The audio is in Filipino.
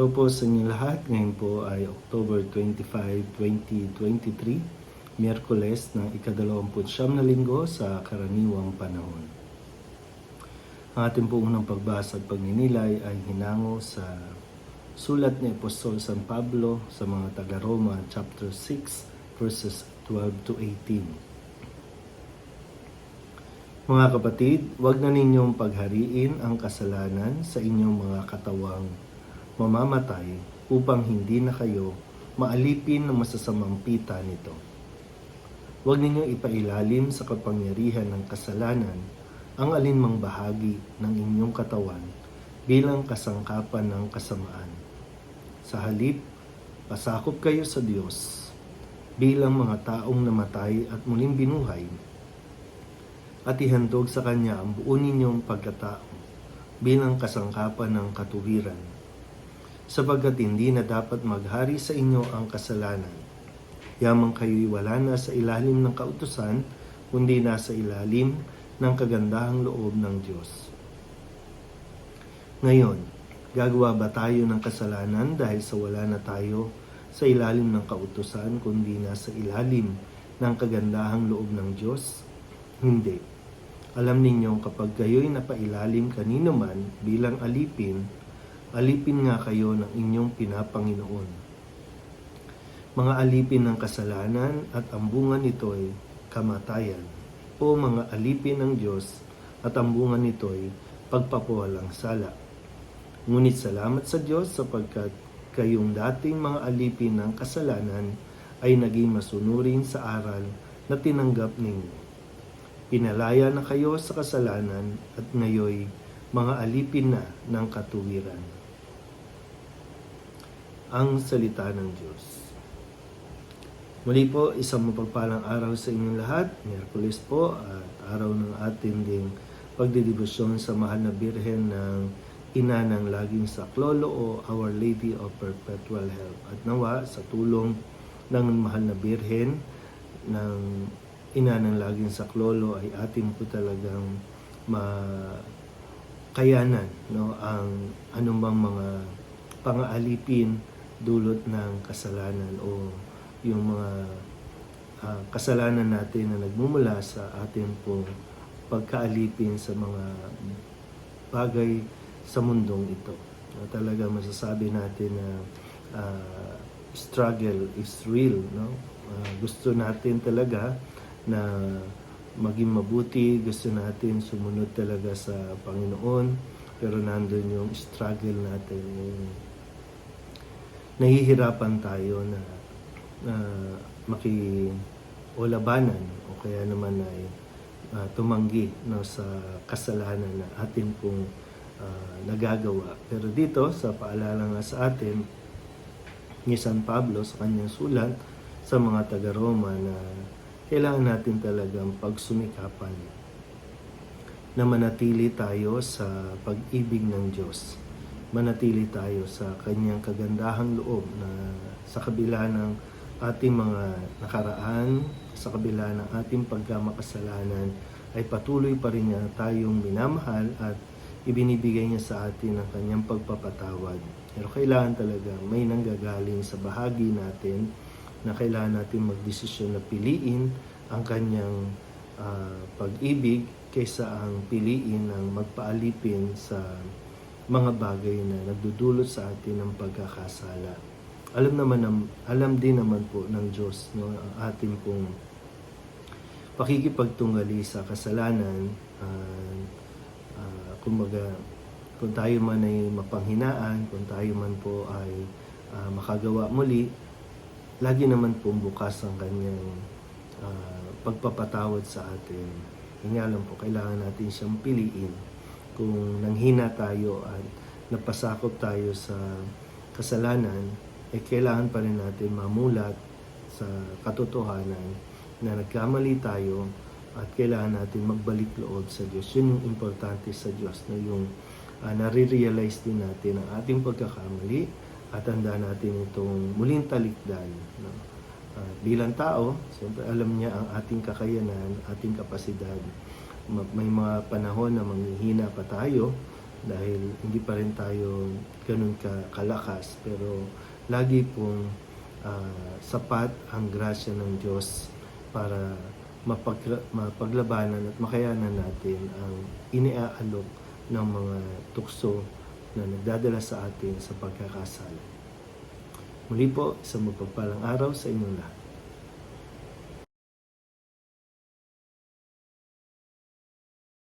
Araw po sa inyo lahat. Ngayon po ay October 25, 2023, Miyerkules ng ikadalawamput siyam na linggo sa karaniwang panahon. Ang ating po unang pagbasa at pagninilay ay hinango sa sulat ni Apostol San Pablo sa mga taga-Roma chapter 6 verses 12 to 18. Mga kapatid, huwag na ninyong paghariin ang kasalanan sa inyong mga katawang mamamatay upang hindi na kayo maalipin ng masasamang pita nito. Huwag ninyong ipailalim sa kapangyarihan ng kasalanan ang alinmang bahagi ng inyong katawan bilang kasangkapan ng kasamaan. Sa halip, pasakop kayo sa Diyos bilang mga taong namatay at muling binuhay at ihandog sa Kanya ang buo ninyong pagkatao bilang kasangkapan ng katuwiran. Sapagkat hindi na dapat maghari sa inyo ang kasalanan. Yamang kayo'y wala na sa ilalim ng kautusan, kundi nasa ilalim ng kagandahang loob ng Diyos. Ngayon, gagawa ba tayo ng kasalanan dahil sa wala na tayo sa ilalim ng kautusan, kundi nasa ilalim ng kagandahang loob ng Diyos? Hindi. Alam ninyo kapag kayo'y napailalim kanino man bilang alipin, alipin nga kayo ng inyong pinapanginoon. Mga alipin ng kasalanan at ang bunga nito'y kamatayan o mga alipin ng Diyos at ang bunga nito'y pagpapawalang sala. Ngunit salamat sa Diyos sapagkat kayong dating mga alipin ng kasalanan ay naging masunurin sa aral na tinanggap ninyo. Pinalaya na kayo sa kasalanan at ngayoy mga alipin na ng katuwiran. Ang salita ng Diyos. Muli po, isang mapagpalang araw sa inyong lahat. Miyerkules po at araw ng ating ding pagdidibusyon sa mahal na birhen ng ina ng laging saklolo o Our Lady of Perpetual Help. At nawa sa tulong ng mahal na birhen ng ina ng laging saklolo ay atin po talagang makayanan no ang anumang mga pangaalipin dulot ng kasalanan o yung mga ah, kasalanan natin na nagmumula sa atin po pagkaalipin sa mga bagay sa mundong ito. No, talaga masasabi natin na ah, struggle is real, no? Ah, gusto natin talaga na maging mabuti, gusto natin sumunod talaga sa Panginoon, pero nandun yung struggle natin, yung nahihirapan tayo na, na maki o labanan o kaya naman ay ah, tumanggi no, sa kasalanan na atin pong ah, nagagawa. Pero dito, sa paalala nga sa atin, ni San Pablo sa kanyang sulat sa mga taga-Roma na kailangan natin talagang pagsumikapan na manatili tayo sa pag-ibig ng Diyos. Manatili tayo sa kanyang kagandahang loob na sa kabila ng ating mga nakaraan, sa kabila ng ating pagkamakasalanan, ay patuloy pa rin niya tayong minamahal at ibinibigay niya sa atin ang kanyang pagpapatawad. Pero kailangan talaga may nanggagaling sa bahagi natin na kailangan natin magdesisyon na piliin ang kanyang ah, pag-ibig kaysa ang piliin ng magpaalipin sa mga bagay na nagdudulot sa atin ng pagkakasala. Alam naman nam- alam din naman po ng Diyos no ang ating pong pakikipagtunggali sa kasalanan ah, ah, kumbaga kung tayo man ay mapanghinaan, kung tayo man po ay ah, makagawa muli, lagi naman po bukas ang kanyang ah, pagpapatawad sa atin. Nga lang po, kailangan natin siyang piliin. Kung nanghina tayo at napasakop tayo sa kasalanan, eh kailangan pa rin natin mamulat sa katotohanan na nagkamali tayo at kailangan natin magbalik loob sa Diyos. Yun yung importante sa Diyos na yung uh, nare-realize din natin ang ating pagkakamali at handa natin itong muling talikdan. No? Ah, bilang tao, siyempre alam niya ang ating kakayanan, ating kapasidad. Ma- May mga panahon na manghihina pa tayo, dahil hindi pa rin tayo ganun ka kalakas pero lagi pong ah, sapat ang grasya ng Diyos para mapag, mapaglabanan at makayanan natin ang iniaalok ng mga tukso na nagdadala sa atin sa pagkakasala. Muli po, isang mapagpalang araw sa inyong lahat.